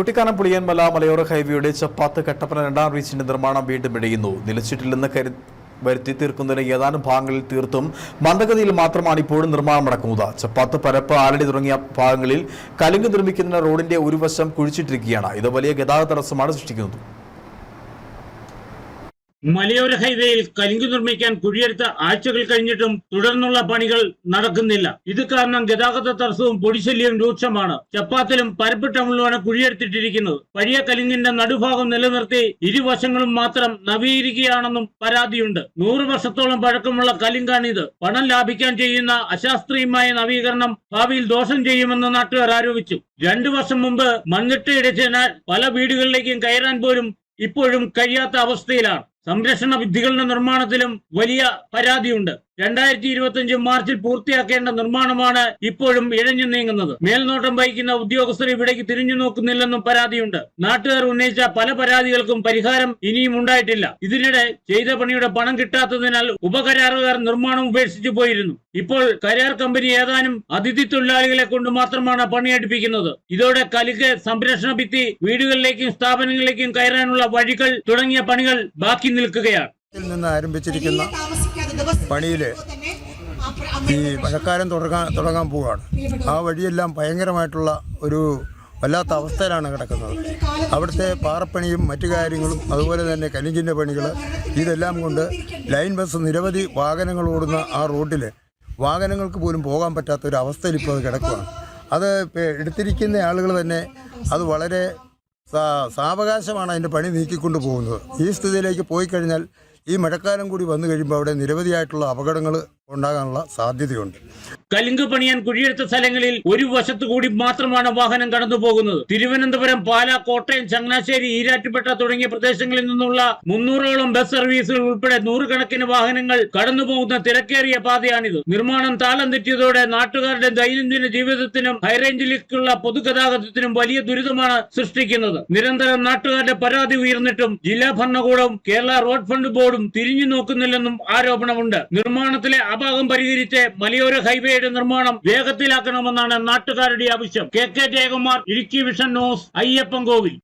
കുട്ടിക്കാനം പുളിയൻമല മലയോര ഹൈവേയുടെ ചപ്പാത്ത് കട്ടപ്പന രണ്ടാം റീച്ചിന്റെ നിർമ്മാണം വീണ്ടും ഇടയുന്നു. നിലച്ചിട്ടില്ലെന്ന് കരു വരുത്തി തീർക്കുന്നതിന് ഏതാനും ഭാഗങ്ങളിൽ തീർത്തും മന്ദഗതിയിൽ മാത്രമാണ് ഇപ്പോഴും നിർമ്മാണം നടക്കുന്നത്. ചപ്പാത്ത് പരപ്പ് ആലടി തുടങ്ങിയ ഭാഗങ്ങളിൽ കലുങ്ക് നിർമ്മിക്കുന്ന റോഡിന്റെ ഒരു വശം കുഴിച്ചിട്ടിരിക്കുകയാണ്. ഇത് വലിയ ഗതാഗത തടസ്സമാണ് സൃഷ്ടിക്കുന്നത്. മലയോര ഹൈവേയിൽ കലിങ്ക് നിർമ്മിക്കാൻ കുഴിയെടുത്ത ആഴ്ചകൾ കഴിഞ്ഞിട്ടും തുടർന്നുള്ള പണികൾ നടക്കുന്നില്ല. ഇത് കാരണം ഗതാഗത തടസ്സവും പൊടിശല്യവും രൂക്ഷമാണ്. ചപ്പാത്തിലും പരപ്പിട്ടമുള്ളുമാണ് കുഴിയെടുത്തിട്ടിരിക്കുന്നത്. പഴയ കലിങ്കിന്റെ നടുഭാഗം നിലനിർത്തി ഇരുവശങ്ങളും മാത്രം നവീകരിക്കുകയാണെന്നും പരാതിയുണ്ട്. നൂറ് വർഷത്തോളം പഴക്കമുള്ള കലിങ്കാണിത് പണം ലാഭിക്കാൻ ചെയ്യുന്ന അശാസ്ത്രീയമായ നവീകരണം ഭാവിയിൽ ദോഷം ചെയ്യുമെന്ന് നാട്ടുകാർ ആരോപിച്ചു. രണ്ടു വർഷം മുമ്പ് മണ്ണിട്ട് ഇടിച്ചതിനാൽ പല വീടുകളിലേക്കും കയറാൻ പോലും ഇപ്പോഴും കഴിയാത്ത അവസ്ഥയിലാണ്. സംരക്ഷണ ഭിത്തികളുടെ നിർമ്മാണത്തിലും വലിയ പരാതിയുണ്ട്. രണ്ടായിരത്തി ഇരുപത്തിയഞ്ച് മാർച്ചിൽ പൂർത്തിയാക്കേണ്ട നിർമ്മാണമാണ് ഇപ്പോഴും ഇഴഞ്ഞു നീങ്ങുന്നത്. മേൽനോട്ടം വഹിക്കുന്ന ഉദ്യോഗസ്ഥർ ഇവിടേക്ക് തിരിഞ്ഞു നോക്കുന്നില്ലെന്നും പരാതിയുണ്ട്. നാട്ടുകാർ ഉന്നയിച്ച പല പരാതികൾക്കും പരിഹാരം ഇനിയും ഉണ്ടായിട്ടില്ല. ഇതിനിടെ ചെയ്ത പണിയുടെ പണം കിട്ടാത്തതിനാൽ ഉപകരാറുകാർ നിർമ്മാണം ഉപേക്ഷിച്ചു പോയിരുന്നു. ഇപ്പോൾ കരാർ കമ്പനി ഏതാനും അതിഥി തൊഴിലാളികളെ കൊണ്ട് മാത്രമാണ് പണിയെടുപ്പിക്കുന്നത്. ഇതോടെ കലുക്ക് സംരക്ഷണ ഭിത്തി വീടുകളിലേക്കും സ്ഥാപനങ്ങളിലേക്കും കയറാനുള്ള വഴികൾ തുടങ്ങിയ പണികൾ ബാക്കി നിൽക്കുകയാണ്. നിന്ന് ആരംഭിച്ചിരിക്കുന്ന പണിയിൽ ഈ മഴക്കാലം തുടങ്ങാൻ തുടങ്ങാൻ പോവുകയാണ് ആ വഴിയെല്ലാം ഭയങ്കരമായിട്ടുള്ള ഒരു വല്ലാത്ത അവസ്ഥയിലാണ് കിടക്കുന്നത്. അവിടുത്തെ പാറപ്പണിയും മറ്റു കാര്യങ്ങളും അതുപോലെ തന്നെ കലിഞ്ചിന്റെ പണികൾ ഇതെല്ലാം കൊണ്ട് ലൈൻ ബസ് നിരവധി വാഹനങ്ങൾ ഓടുന്ന ആ റോഡിൽ വാഹനങ്ങൾക്ക് പോലും പോകാൻ പറ്റാത്ത ഒരു അവസ്ഥയിൽ ഇപ്പോൾ അത് കിടക്കുകയാണ് അത് എടുത്തിരിക്കുന്ന ആളുകൾ തന്നെ അത് വളരെ സാവകാശമാണ് അതിന്റെ പണി നീക്കിക്കൊണ്ട് പോകുന്നത്. ഈ സ്ഥിതിയിലേക്ക് പോയി കഴിഞ്ഞാൽ ഈ മഴക്കാലം കൂടി വന്നു കഴിയുമ്പോൾ അവിടെ നിരവധിയായിട്ടുള്ള അപകടങ്ങൾ ഉണ്ടാകാനുള്ള സാധ്യതയുണ്ട്. കലിങ്ക് പണിയാൻ കുഴിയെടുത്ത സ്ഥലങ്ങളിൽ ഒരു വശത്തു കൂടി മാത്രമാണ് വാഹനം കടന്നു പോകുന്നത്. തിരുവനന്തപുരം പാല കോട്ടയം ചങ്ങനാശ്ശേരി ഈരാറ്റുപേട്ട തുടങ്ങിയ പ്രദേശങ്ങളിൽ നിന്നുള്ള മുന്നൂറോളം ബസ് സർവീസുകൾ ഉൾപ്പെടെ നൂറുകണക്കിന് വാഹനങ്ങൾ കടന്നു പോകുന്ന തിരക്കേറിയ പാതയാണിത്. നിർമ്മാണം താളം തെറ്റിയതോടെ നാട്ടുകാരുടെ ദൈനംദിന ജീവിതത്തിനും ഹൈറേഞ്ചിലേക്കുള്ള പൊതുഗതാഗതത്തിനും വലിയ ദുരിതമാണ് സൃഷ്ടിക്കുന്നത്. നിരന്തരം നാട്ടുകാരുടെ പരാതി ഉയർന്നിട്ടും ജില്ലാ ഭരണകൂടവും കേരള റോഡ് ഫണ്ട് ബോർഡും തിരിഞ്ഞു നോക്കുന്നില്ലെന്നും ആരോപണമുണ്ട്. നിർമ്മാണത്തിലെ അഭാഗം പരിഹരിച്ച് മലയോര ഹൈവേയുടെ നിർമ്മാണം വേഗത്തിലാക്കണമെന്നാണ് നാട്ടുകാരുടെ ആവശ്യം. K K Jayakumar Idukki vision news Ayyappan Kovil.